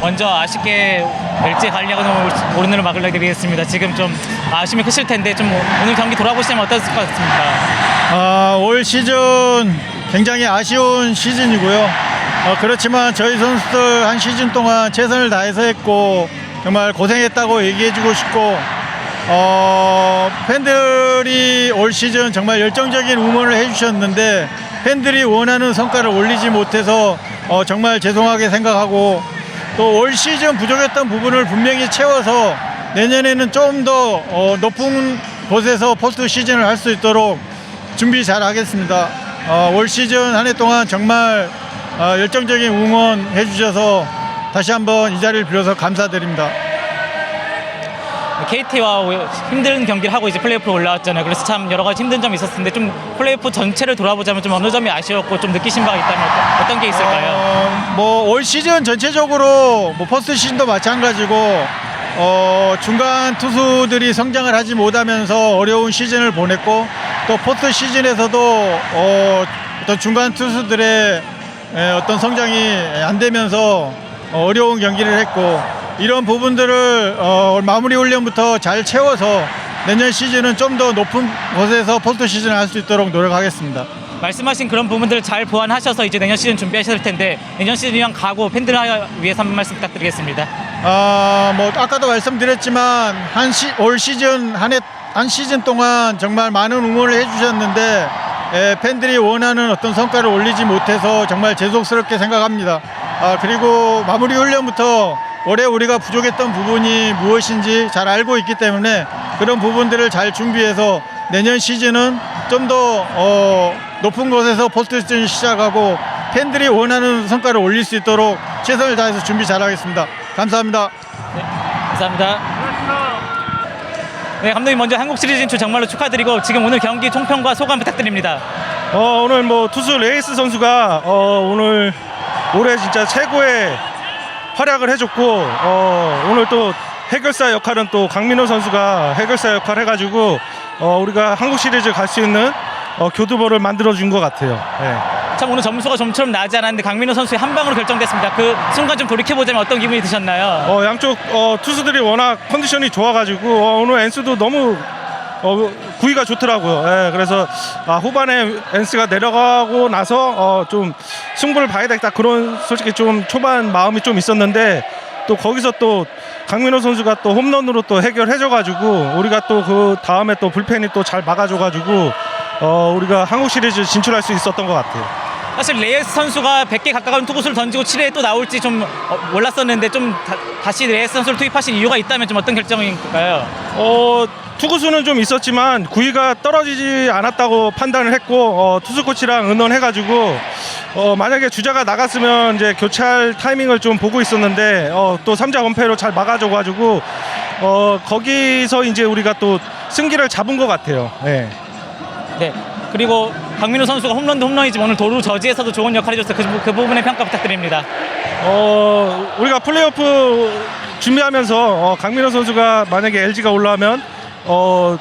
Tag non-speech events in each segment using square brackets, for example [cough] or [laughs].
먼저 아쉽게 LG 관리하고 오른으로 막으려 드리겠습니다. 지금 좀 아쉬움이 크실 텐데 좀 오늘 경기 돌아보시면 어떠실 것 같습니까? 아, 올 시즌 굉장히 아쉬운 시즌이고요. 어, 그렇지만 저희 선수들 한 시즌 동안 최선을 다해서 했고 정말 고생했다고 얘기해주고 싶고 어, 팬들이 올 시즌 정말 열정적인 응원을 해주셨는데 팬들이 원하는 성과를 올리지 못해서 어, 정말 죄송하게 생각하고 또 올 시즌 부족했던 부분을 분명히 채워서 내년에는 좀더 어, 높은 곳에서 포스트 시즌을 할 수 있도록 준비 잘 하겠습니다. 어, 올 시즌 한 해 동안 정말 어, 열정적인 응원 해 주셔서 다시 한번 이 자리를 빌어서 감사드립니다. KT와 힘든 경기를 하고 이제 플레이오프로 올라왔잖아요. 그래서 참 여러 가지 힘든 점이 있었을 텐데 좀 플레이오프 전체를 돌아보자면 좀 어느 점이 아쉬웠고 좀 느끼신 바가 있다면 어떤, 게 있을까요? 어, 뭐올 시즌 전체적으로 뭐 퍼스트 시즌도 마찬가지고 어, 중간 투수들이 성장을 하지 못하면서 어려운 시즌을 보냈고 또 포스트 시즌에서도 어, 어떤 중간 투수들의 에, 어떤 성장이 안 되면서 어려운 경기를 했고 이런 부분들을 어, 마무리 훈련부터 잘 채워서 내년 시즌은 좀 더 높은 곳에서 포스트 시즌을 할 수 있도록 노력하겠습니다. 말씀하신 그런 부분들을 잘 보완하셔서 이제 내년 시즌 준비하실 텐데 내년 시즌 위한 각오 팬들을 위해서 한 말씀 부탁드리겠습니다. 아, 뭐 아까도 말씀드렸지만 한 시, 올 시즌 한해한 시즌 동안 정말 많은 응원을 해주셨는데 에, 팬들이 원하는 어떤 성과를 올리지 못해서 정말 죄송스럽게 생각합니다. 아, 그리고 마무리 훈련부터 올해 우리가 부족했던 부분이 무엇인지 잘 알고 있기 때문에 그런 부분들을 잘 준비해서 내년 시즌은 좀더 어, 높은 곳에서 포스트 시즌 시작하고 팬들이 원하는 성과를 올릴 수 있도록 최선을 다해서 준비 잘하겠습니다. 감사합니다. 감사합니다. 네, 감독님 먼저 한국 시리즈 진출 정말로 축하드리고 지금 오늘 경기 총평과 소감 부탁드립니다. 어, 오늘 뭐 투수 레이스 선수가 어, 오늘 올해 진짜 최고의 활약을 해줬고 어, 오늘 또 해결사 역할은 또 강민호 선수가 해결사 역할 해가지고 어, 우리가 한국 시리즈 갈 수 있는 어, 교두보를 만들어준 것 같아요. 예. 참 오늘 점수가 좀처럼 나지 않았는데 강민호 선수의 한 방으로 결정됐습니다. 그 순간 좀 돌이켜보자면 어떤 기분이 드셨나요? 어, 양쪽 어, 투수들이 워낙 컨디션이 좋아가지고 어, 오늘 엔스도 너무 어, 구위가 좋더라고요. 예, 그래서 아, 후반에 엔스가 내려가고 나서 어, 좀 승부를 봐야 되겠다 그런 솔직히 좀 초반 마음이 좀 있었는데 또 거기서 또 강민호 선수가 또 홈런으로 또 해결해줘가지고 우리가 또 그 다음에 또 불펜이 또 잘 막아줘가지고 어, 우리가 한국 시리즈 진출할 수 있었던 것 같아요. 사실 레이스 선수가 100개 가까운 투구수를 던지고 7회에 또 나올지 좀 어, 몰랐었는데 좀 다, 시 레이스 선수를 투입하신 이유가 있다면 좀 어떤 결정인가요? 어, 투구수는 좀 있었지만 구위가 떨어지지 않았다고 판단을 했고 어, 투수 코치랑 의논해가지고 어, 만약에 주자가 나갔으면 이제 교체할 타이밍을 좀 보고 있었는데 어, 또 3자 원패로 잘 막아줘가지고 어, 거기서 이제 우리가 또 승기를 잡은 것 같아요. 네. 네. 그리고 강민호 선수가 홈런도 홈런이지만 오늘 도루 저지에서도 좋은 역할을 해줬어요. 그, 부- 그 부분의 평가 부탁드립니다. 어, 우리가 플레이오프 준비하면서 어, 강민호 선수가 만약에 LG가 올라오면 어,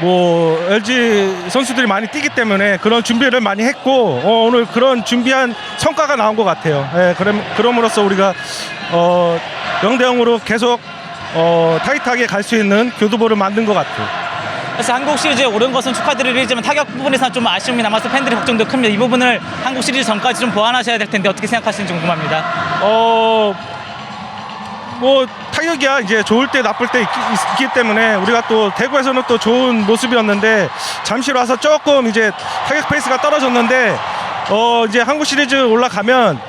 뭐 LG 선수들이 많이 뛰기 때문에 그런 준비를 많이 했고 어, 오늘 그런 준비한 성과가 나온 것 같아요. 예, 그럼 그럼으로써 우리가 어, 0대 0으로 계속 어, 타이트하게 갈 수 있는 교두보를 만든 것 같아요. 사실 한국 시리즈에 오른 것은 축하드리지만 타격 부분에서 좀 아쉬움이 남아서 팬들의 걱정도 큽니다. 이 부분을 한국 시리즈 전까지 좀 보완하셔야 될 텐데 어떻게 생각하시는지 궁금합니다. 어, 뭐 타격이야 이제 좋을 때 나쁠 때 있기, 있기 때문에 우리가 또 대구에서는 또 좋은 모습이었는데 잠실 와서 조금 이제 타격 페이스가 떨어졌는데 어 이제 한국 시리즈 올라가면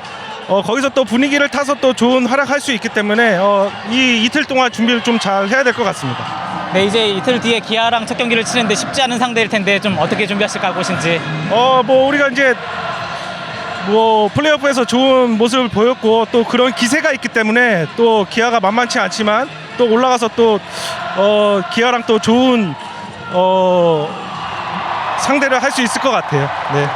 어 거기서 또 분위기를 타서 또 좋은 활약할 수 있기 때문에 어이 이틀 동안 준비를 좀 잘 해야 될 것 같습니다. 네, 이제 이틀 뒤에 기아랑 첫 경기를 치는데 쉽지 않은 상대일 텐데 좀 어떻게 준비하실 각오신지. 어 뭐 우리가 이제 뭐 플레이오프에서 좋은 모습을 보였고 또 그런 기세가 있기 때문에 또 기아가 만만치 않지만 또 올라가서 또 어, 기아랑 또 좋은 어, 상대를 할 수 있을 것 같아요. 네.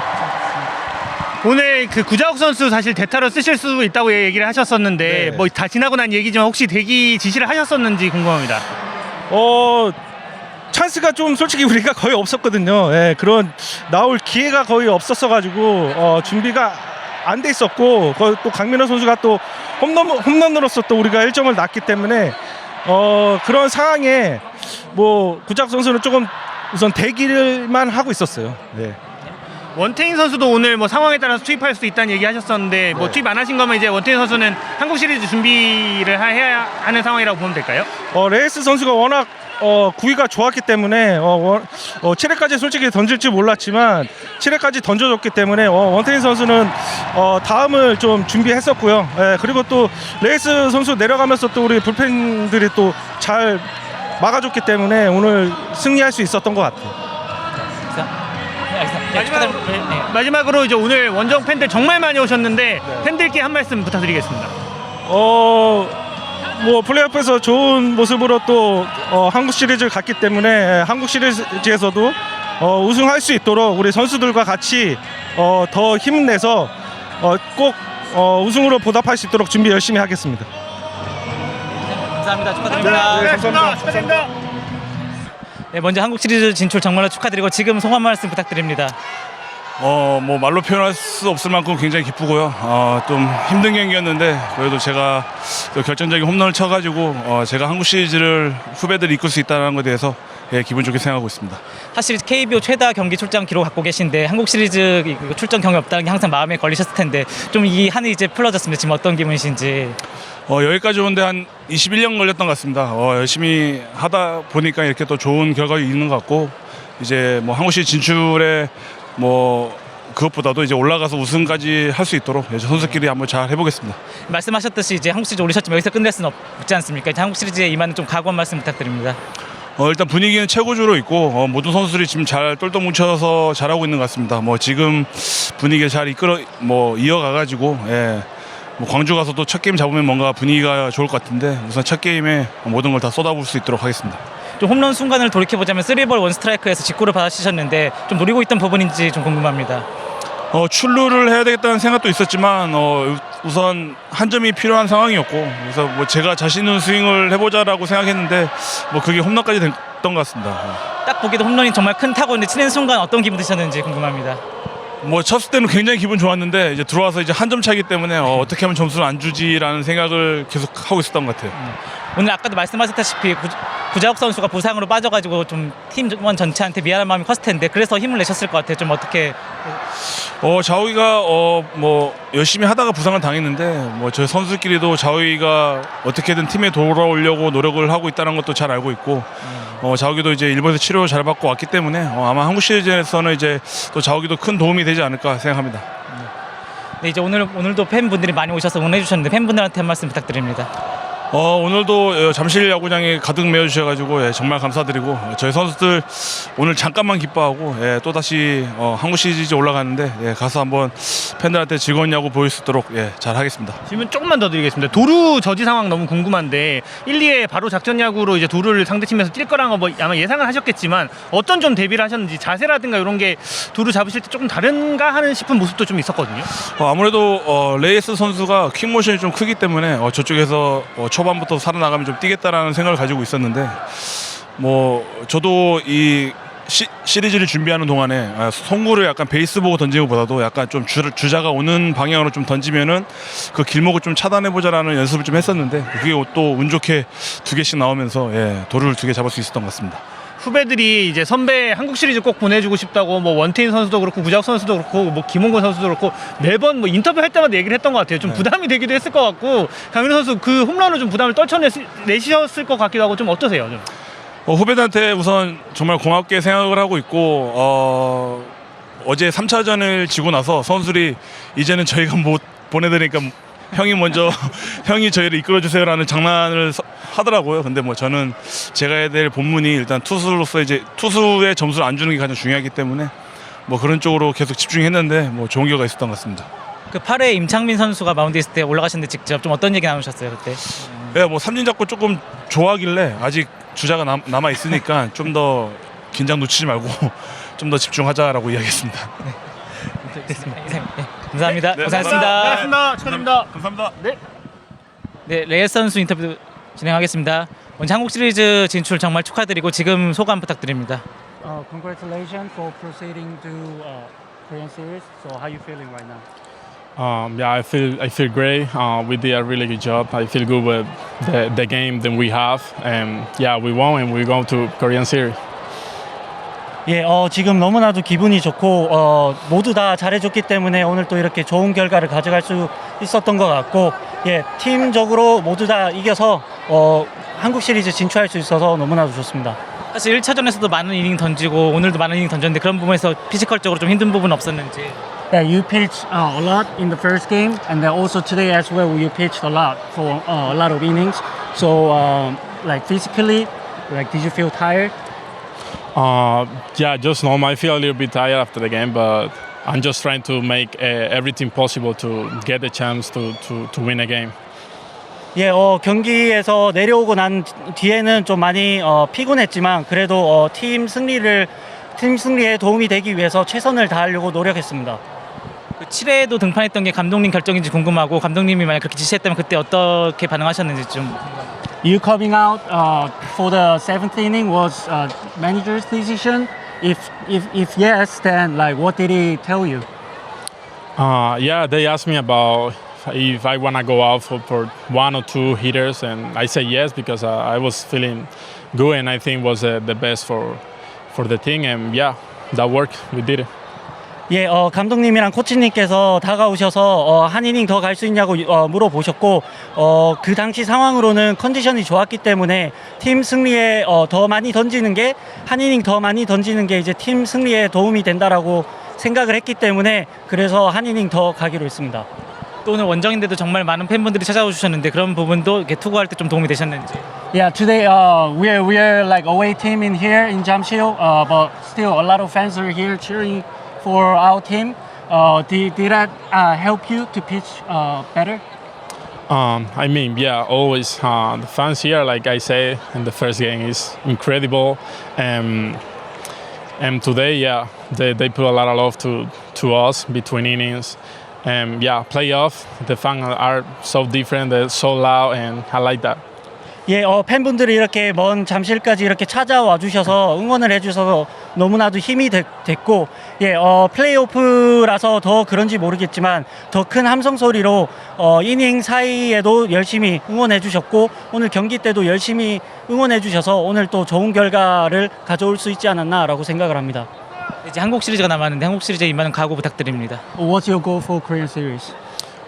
오늘 그 구자욱 선수 사실 대타로 쓰실 수 있다고 얘기를 하셨었는데 네. 뭐 다 지나고 난 얘기지만 혹시 대기 지시를 하셨었는지 궁금합니다. 어 찬스가 좀 솔직히 우리가 거의 없었거든요. 예, 그런 나올 기회가 거의 없었어 가지고 어, 준비가 안 돼 있었고 또 강민호 선수가 또 홈런 홈런으로서 또 우리가 1점을 났기 때문에 어 그런 상황에 뭐 구작 선수는 조금 우선 대기를만 하고 있었어요. 네. 원태인 선수도 오늘 뭐 상황에 따라서 투입할 수 있다는 얘기 하셨었는데 뭐 네. 투입 안 하신 거면 이제 원태인 선수는 한국 시리즈 준비를 하- 해야 하는 상황이라고 보면 될까요? 어, 레이스 선수가 워낙 어, 구위가 좋았기 때문에 어, 원, 어, 7회까지 솔직히 던질 줄 몰랐지만 7회까지 던져줬기 때문에 어, 원태인 선수는 어, 다음을 좀 준비했었고요. 예, 그리고 또 레이스 선수 내려가면서 또 우리 불펜들이 또 잘 막아줬기 때문에 오늘 승리할 수 있었던 것 같아요. 네, 알겠습니다. 네, 마지막으로, 축하드립니다. 네, 네. 마지막으로 이제 오늘 원정 팬들 정말 많이 오셨는데 팬들께 한 말씀 부탁드리겠습니다. 어, 뭐 플레이오프에서 좋은 모습으로 또 어, 한국 시리즈를 갔기 때문에 한국 시리즈에서도 어, 우승할 수 있도록 우리 선수들과 같이 어, 더 힘내서 어, 꼭 어, 우승으로 보답할 수 있도록 준비 열심히 하겠습니다. 감사합니다. 축하드립니다. 네, 감사합니다. 축하드립니다. 네, 먼저 한국 시리즈 진출 정말로 축하드리고 지금 소감 말씀 부탁드립니다. 어, 뭐 말로 표현할 수 없을 만큼 굉장히 기쁘고요. 어, 좀 힘든 경기였는데 그래도 제가 또 결정적인 홈런을 쳐가지고 어, 제가 한국 시리즈를 후배들이 이끌 수 있다는 것에 대해서 예, 기분 좋게 생각하고 있습니다. 사실 KBO 최다 경기 출장 기록 갖고 계신데 한국 시리즈 이거 출전 경험이 없다는 게 항상 마음에 걸리셨을 텐데 좀 이 한이 이제 풀어졌습니다. 지금 어떤 기분이신지. 어, 여기까지 오는데 한 21년 걸렸던 것 같습니다. 어, 열심히 하다 보니까 이렇게 또 좋은 결과가 있는 것 같고 이제 뭐 한국 시리즈 진출에 뭐 그것보다도 이제 올라가서 우승까지 할 수 있도록 이제 선수끼리 한번 잘 해보겠습니다. 말씀하셨듯이 이제 한국 시리즈 올리셨지만 여기서 끝낼 수는 없지 않습니까? 이제 한국 시리즈에 임하는 좀 각오 한 말씀 부탁드립니다. 어, 일단 분위기는 최고조로 있고 어, 모든 선수들이 지금 잘 똘똘 뭉쳐서 잘하고 있는 것 같습니다. 뭐 지금 분위기 잘 이끌어 뭐 이어가가지고 예. 뭐 광주 가서도 첫 게임 잡으면 뭔가 분위기가 좋을 것 같은데 우선 첫 게임에 모든 걸 다 쏟아부을 수 있도록 하겠습니다. 좀 홈런 순간을 돌이켜 보자면 3볼 원 스트라이크에서 직구를 받아치셨는데 좀 노리고 있던 부분인지 좀 궁금합니다. 어, 출루를 해야 되겠다는 생각도 있었지만 어, 우선 한 점이 필요한 상황이었고 그래서 뭐 제가 자신 있는 스윙을 해보자라고 생각했는데 뭐 그게 홈런까지 됐던 것 같습니다. 딱 보기도 홈런이 정말 큰 타구인데 치는 순간 어떤 기분 드셨는지 궁금합니다. 뭐 쳤을 때는 굉장히 기분 좋았는데 이제 들어와서 이제 한 점 차이기 때문에 어, 떻게 하면 점수를 안 주지라는 생각을 계속 하고 있었던 것 같아요. 오늘 아까도 말씀하셨다시피 구, 구자욱 선수가 부상으로 빠져가지고 좀 팀원 전체한테 미안한 마음이 컸을 텐데 그래서 힘을 내셨을 것 같아요. 좀 어떻게 어 자우이가 어 뭐 열심히 하다가 부상을 당했는데 뭐 저희 선수끼리도 자우이가 어떻게든 팀에 돌아오려고 노력을 하고 있다는 것도 잘 알고 있고 어 자우이도 이제 일본에서 치료 잘 받고 왔기 때문에 어, 아마 한국 시리즈에서는 이제 또 자우이도 큰 도움이 되지 않을까 생각합니다. 네, 이제 오늘 오늘도 팬분들이 많이 오셔서 응원해 주셨는데 팬분들한테 한 말씀 부탁드립니다. 어, 오늘도 어, 잠실 야구장에 가득 메워주셔가지고 예, 정말 감사드리고 어, 저희 선수들 오늘 잠깐만 기뻐하고 예, 또 다시 어, 한국 시리즈 올라가는데 예, 가서 한번 팬들한테 즐거운 야구 보일 수 있도록 예, 잘 하겠습니다. 질문 조금만 더 드리겠습니다. 도루 저지 상황 너무 궁금한데 1, 2회 바로 작전 야구로 이제 도루를 상대팀에서 뛸 거라는 거뭐 아마 예상을 하셨겠지만 어떤 좀 대비를 하셨는지 자세라든가 이런 게 도루 잡으실 때 조금 다른가 하는 싶은 모습도 좀 있었거든요. 어, 아무래도 어, 레이스 선수가 킥 모션이 좀 크기 때문에 어, 저쪽에서 어, 초반부터 살아나가면 좀 뛰겠다라는 생각을 가지고 있었는데 뭐 저도 이 시, 시리즈를 준비하는 동안에 아, 송구를 약간 베이스 보고 던지는 것보다도 약간 좀 주, 주자가 오는 방향으로 좀 던지면은 그 길목을 좀 차단해 보자라는 연습을 좀 했었는데 그게 또 운 좋게 두 개씩 나오면서 예, 도를 두 개 잡을 수 있었던 것 같습니다. 후배들이 이제 선배 한국 시리즈 꼭 보내주고 싶다고 뭐 원태인 선수도 그렇고 구작 선수도 그렇고 뭐 김홍곤 선수도 그렇고 매번 뭐 인터뷰 할 때마다 얘기를 했던 것 같아요. 좀 부담이 되기도 했을 것 같고 강민호 선수 그 홈런을 좀 부담을 떨쳐내셨을 것 같기도 하고 좀 어떠세요? 좀. 어, 후배들한테 우선 정말 고맙게 생각을 하고 있고 어, 어제 3차전을 지고 나서 선수들이 이제는 저희가 못 보내드리니까 형이 먼저 형이 저희를 이끌어 주세요라는 장난을 서- 하더라고요. 근데 뭐 저는 제가 해야 될 본문이 일단 투수로서 이제 투수의 점수를 안 주는 게 가장 중요하기 때문에 뭐 그런 쪽으로 계속 집중했는데 뭐 좋은 결과가 있었던 것 같습니다. 그 8회 임창민 선수가 마운드에 있을 때 올라가셨는데 직접 좀 어떤 얘기 나누셨어요 그때? 네, 뭐 삼진 잡고 조금 좋아하길래 아직 주자가 남, 남아 있으니까 [laughs] 좀 더 긴장 놓치지 말고 [laughs] 좀 더 집중하자라고 이야기했습니다. 이상- 네, 감사합니다. 네, 고생하셨습니다. 고맙습니다. 축하드립니다. 감사합니다. 네, 레이스 선수 인터뷰 진행하겠습니다. 먼저 한국 시리즈 진출 정말 축하드리고 지금 소감 부탁드립니다. Uh, congratulations for proceeding to uh, Korean series. So how you feeling right now? Um, yeah, I feel I feel great. Uh, we did a really good job. I feel good with the, the game that we have, and yeah, we won and we go to Korean series. 예, 어, 지금 너무나도 기분이 좋고 어, 모두 다 잘해줬기 때문에 오늘 또 이렇게 좋은 결과를 가져갈 수 있었던 것 같고 예, 팀적으로 모두 다 이겨서 어, 한국 시리즈 진출할 수 있어서 너무나도 좋습니다. 사실 1차전에서도 많은 이닝 던지고 오늘도 많은 이닝 던졌는데 그런 부분에서 피지컬적으로 좀 힘든 부분 없었는지 Yeah, you pitched uh, a lot in the first game, and then also today as well. You pitched a lot for uh, a lot of innings. So, um, like physically, like did you feel tired? Uh, yeah, just normal. I feel a little bit tired after the game, but I'm just trying to make uh, everything possible to get the chance to, to, to win a game. 예, 어, 경기에서 내려오고 난 뒤에는 좀 많이 어, 피곤했지만 그래도 어, 팀 승리를 팀 승리에 도움이 되기 위해서 최선을 다하려고 노력했습니다. 그 7회에도 등판했던 게 감독님 결정인지 궁금하고 감독님이 만약 그렇게 지시했다면 그때 어떻게 반응하셨는지 좀 You coming out uh, for the seventh inning was uh, manager's decision. If if if yes, then like what did he tell you? Uh, yeah, they asked me about if I want to go out for, for one or two hitters, and I said yes because uh, I was feeling good and I think was uh, the best for for the team. And yeah, that worked. We did it. 예, 어, 감독님이랑 코치님께서 다가오셔서 어, 한 이닝 더 갈 수 있냐고 어, 물어보셨고 어, 그 당시 상황으로는 컨디션이 좋았기 때문에 팀 승리에 어, 더 많이 던지는 게 한 이닝 더 많이 던지는 게 이제 팀 승리에 도움이 된다라고 생각을 했기 때문에 그래서 한 이닝 더 가기로 했습니다. 또 오늘 원정인데도 정말 많은 팬분들이 찾아오 주셨는데 그런 부분도 이렇게 투구할 때 좀 도움이 되셨는지 Yeah, today uh, we're we're like away team in here in Jamsil, uh, but still a lot of fans are here cheering for our team. Uh, did, did that uh, help you to pitch uh, better? Um, I mean, yeah, always uh, the fans here, like I say in the first game, is incredible. Um, and today, yeah, they, they put a lot of love to, to us between innings. And yeah, playoff, the fans are so different, they're so loud, and I like that. 예, 어, 팬분들이 이렇게 먼 잠실까지 이렇게 찾아와 주셔서 응원을 해주셔서 너무나도 힘이 되- 됐고, 예, 어, 플레이오프라서 더 그런지 모르겠지만 더 큰 함성 소리로 어, 이닝 사이에도 열심히 응원해 주셨고 오늘 경기 때도 열심히 응원해 주셔서 오늘 또 좋은 결과를 가져올 수 있지 않았나라고 생각을 합니다. 이제 한국 시리즈가 남았는데 한국 시리즈에 임하는 각오 부탁드립니다. What's your goal for Korean series?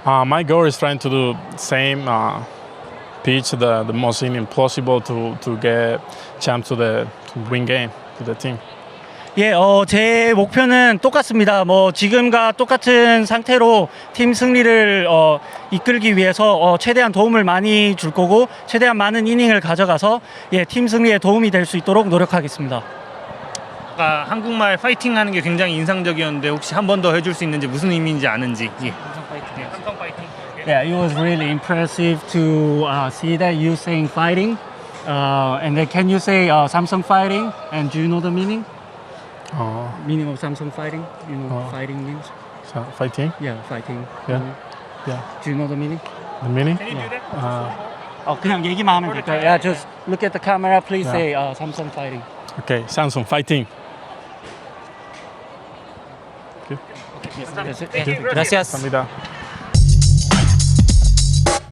Uh, my goal is trying to do same uh, pitch the, the most inning possible to, to get chance to the to win game to the team. 예, 어, 제 목표는 똑같습니다. 뭐 지금과 똑같은 상태로 팀 승리를 어, 이끌기 위해서 어, 최대한 도움을 많이 줄 거고 최대한 많은 이닝을 가져가서 예, 팀 승리에 도움이 될 수 있도록 노력하겠습니다. 아까 한국말 파이팅 하는 게 굉장히 인상적이었는데 혹시 한 번 더 해줄 수 있는지 무슨 의미인지 아는지. 예. 삼성 파이팅. 삼성 파이팅. Yeah, it was really impressive to uh, see that you saying fighting. Uh, and then can you say uh, Samsung fighting? And do you know the meaning? Uh, Meaning of Samsung fighting? You know Oh. fighting means? so fighting, Yeah, fighting. Yeah. yeah. Do you know the meaning? The meaning? Can you do that? Uh, 어, 그냥 얘기만 하면 될까요? Yeah, just look at the camera. Please Yeah. say uh, Samsung fighting. okay, Samsung fighting. That's it. 네, gracias. 감사합니다.